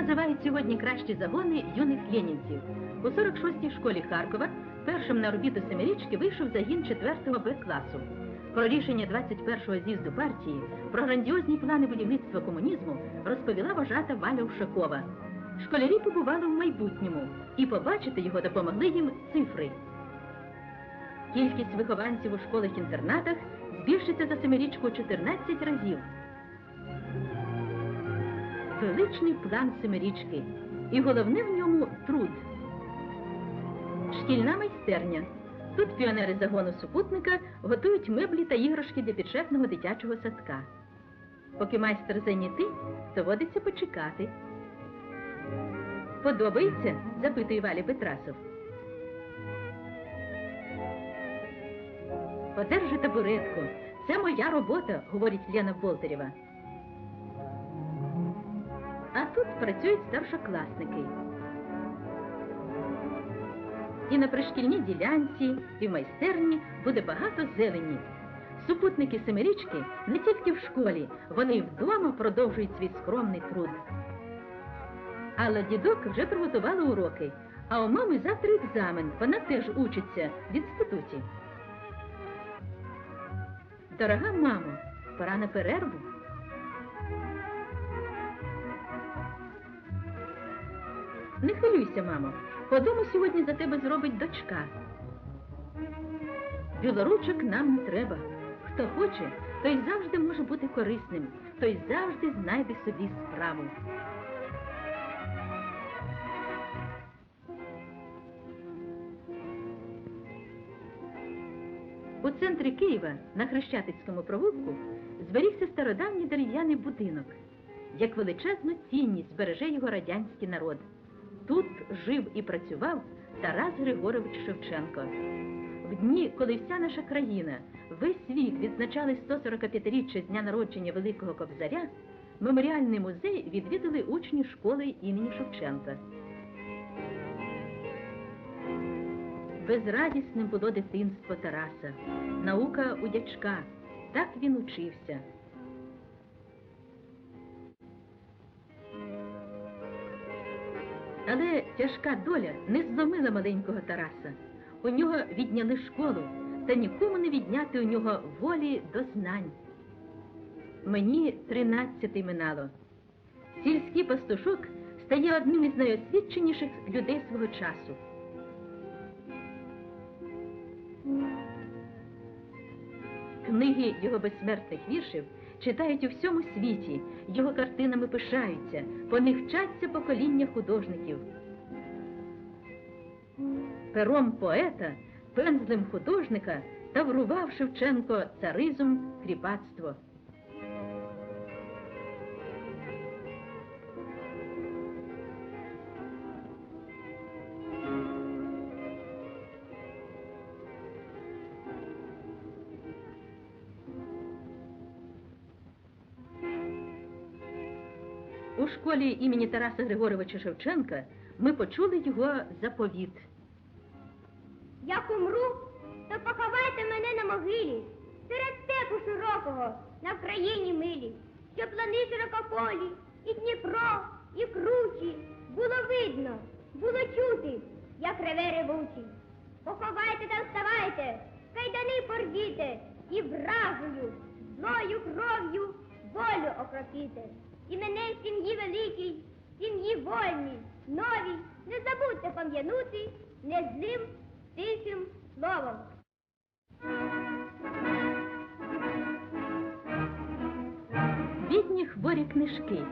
Називають сьогодні кращі загони юних ленінців. У 46-й школі Харкова першим на орбіту семирічки вийшов загін 4-го Б класу. Про рішення 21-го з'їзду партії, про грандіозні плани будівництва комунізму розповіла вожата Валя Ушакова. Школярі побували в майбутньому, і побачити його допомогли їм цифри. Кількість вихованців у школах-інтернатах збільшиться за семирічку 14 разів. Величний план семирічки, і головне в ньому труд. Шкільна майстерня. Тут піонери загону супутника готують меблі та іграшки для підшефного дитячого садка. Поки майстер зайнятий, доводиться почекати. Подобається? запитує Валя Петрасов. Подержи табуретку. Це моя робота, говорить Лена Болтерєва. А тут працюють старшокласники. І на пришкільній ділянці, і в майстерні буде багато зелені. Супутники семирічки не тільки в школі, вони й вдома продовжують свій скромний труд. Алла дідок вже приготувала уроки, а у мами завтра екзамен. Вона теж учиться в інституті. Дорога мамо, пора на перерву. Не хвилюйся, мамо. Подому сьогодні за тебе зробить дочка. Білоручок нам не треба. Хто хоче, той завжди може бути корисним, той завжди знайде собі справу. У центрі Києва на Хрещатицькому провулку зберігся стародавній дерев'яний будинок. Як величезну цінність збереже його радянський народ. Тут жив і працював Тарас Григорович Шевченко. В дні, коли вся наша країна, весь світ відзначали 145-річчя з дня народження Великого Кобзаря, меморіальний музей відвідали учні школи імені Шевченка. Безрадісним було дитинство Тараса, наука у дячка. Так він учився. Але тяжка доля не зломила маленького Тараса. У нього відняли школу, та нікому не відняти у нього волі до знань. Мені тринадцяти минало. Сільський пастушок стає одним із найосвіченіших людей свого часу. Книги його безсмертних віршів читають у всьому світі, його картинами пишаються, по них вчаться покоління художників. Пером поета, пензлем художника таврував Шевченко царизм, кріпацтво. У школі імені Тараса Григоровича Шевченка ми почули його заповіт. Як умру, то поховайте мене на могилі, серед степу широкого, на Вкраїні милі, щоб лани широкополі, і Дніпро, і кручі, було видно, було чути, як реве ревучий. Поховайте та вставайте, кайдани порвіте, і вражою, злою кров'ю волю окропіте. І мене в сім'ї великій, сім'ї вольній, новій, не забудьте пам'янути не злим тихим словом. Бідні хворі книжки.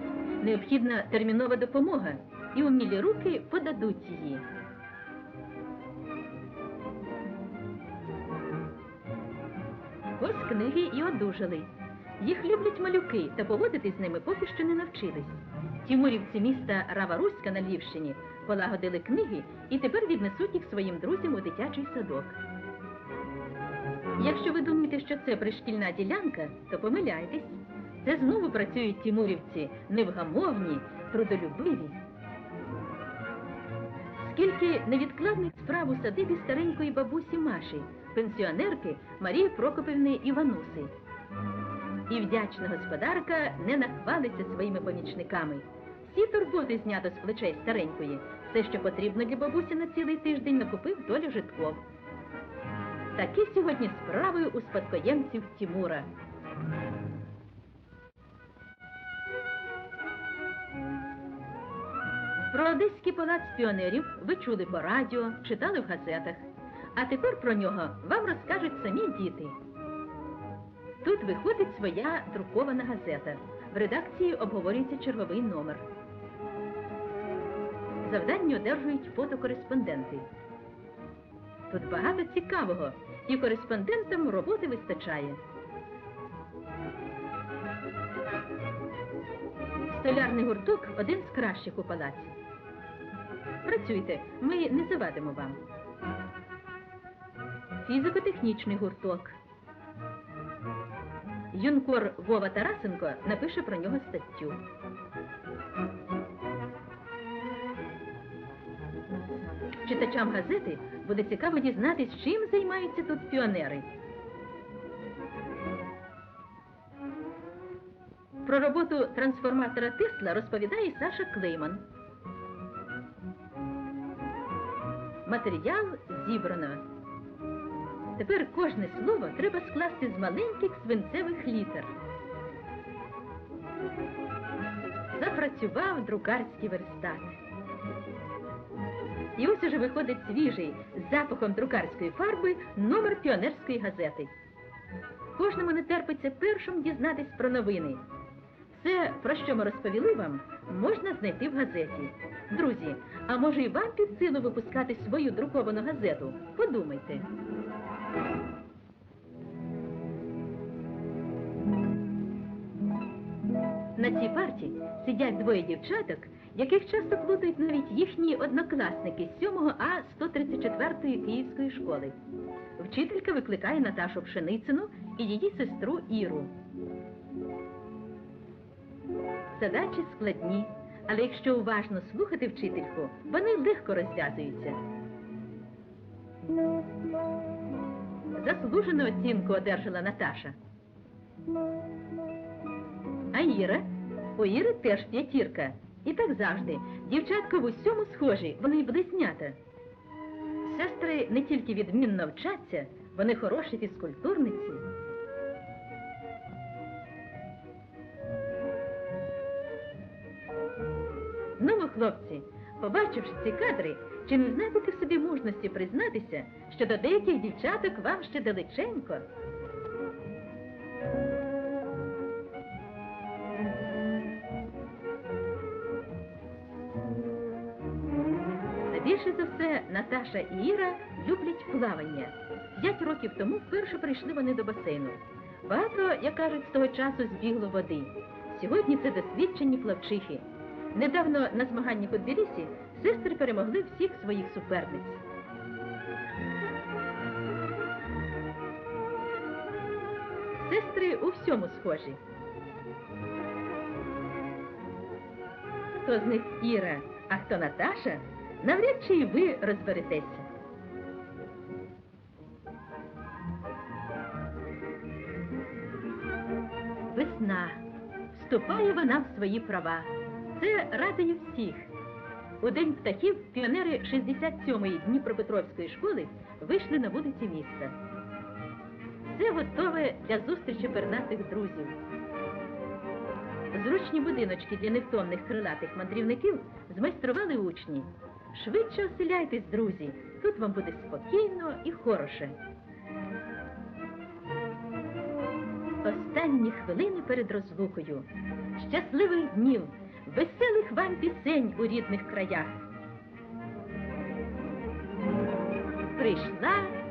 Необхідна термінова допомога, і умілі руки подадуть її. Ось книги і одужали. Їх люблять малюки, та поводити з ними поки що не навчились. Тімурівці міста Рава-Руська на Львівщині полагодили книги і тепер віднесуть їх своїм друзям у дитячий садок. Якщо ви думаєте, що це пришкільна ділянка, то помиляйтесь. Це знову працюють тімурівці невгамовні, трудолюбиві. Скільки невідкладних справ у садибі старенької бабусі Маші, пенсіонерки Марії Прокопівни Івануси. І вдячна господарка не нахвалиться своїми помічниками. Всі турботи знято з плечей старенької. Все, що потрібно для бабусі на цілий тиждень, накупив Толя Житков. Такі сьогодні справи у спадкоємців Тімура. Про Одеський палац піонерів ви чули по радіо, читали в газетах. А тепер про нього вам розкажуть самі діти. Тут виходить своя друкована газета. В редакції обговорюється черговий номер. Завдання одержують фотокореспонденти. Тут багато цікавого, і кореспондентам роботи вистачає. Столярний гурток один з кращих у палаці. Працюйте, ми не завадимо вам. Фізико-технічний гурток. Юнкор Вова Тарасенко напише про нього статтю. Читачам газети буде цікаво дізнатись, чим займаються тут піонери. Про роботу трансформатора Тесла розповідає Саша Клейман. Матеріал зібрано. Тепер кожне слово треба скласти з маленьких свинцевих літер. Запрацював друкарський верстат. І ось уже виходить свіжий з запахом друкарської фарби номер піонерської газети. Кожному не терпиться першим дізнатись про новини. Все, про що ми розповіли вам, можна знайти в газеті. Друзі, а може і вам під силу випускати свою друковану газету? Подумайте. На цій парті сидять двоє дівчаток, яких часто плутають навіть їхні однокласники з 7 А 134-ї Київської школи. Вчителька викликає Наташу Пшеницину і її сестру Іру. Задачі складні, але якщо уважно слухати вчительку, вони легко розв'язуються. Заслужену оцінку одержала Наташа. А Іра? У Іри теж п'ятірка. І так завжди. Дівчатка в усьому схожі, вони близнята. Сестри не тільки відмінно вчаться, вони хороші фізкультурниці. Ви, хлопці, побачивши ці кадри, чи не знайдете в собі мужності признатися, що до деяких дівчаток вам ще далеченько? Більше за все Наташа і Іра люблять плавання. П'ять років тому вперше прийшли вони до басейну. Багато, як кажуть, з того часу збігло води. Сьогодні це досвідчені плавчихи. Недавно на змаганнях у Тбілісі сестри перемогли всіх своїх суперниць. Сестри у всьому схожі. Хто з них Іра, а хто Наташа, навряд чи і ви розберетеся. Весна. Вступає вона в свої права. Це радує всіх. У День птахів піонери 67-ї Дніпропетровської школи вийшли на вулиці міста. Все готове для зустрічі пернатих друзів. Зручні будиночки для невтомних крилатих мандрівників змайстрували учні. Швидше оселяйтесь, друзі. Тут вам буде спокійно і хороше. Останні хвилини перед розлукою. Щасливих днів, веселих вам пісень у рідних краях. Прийшла.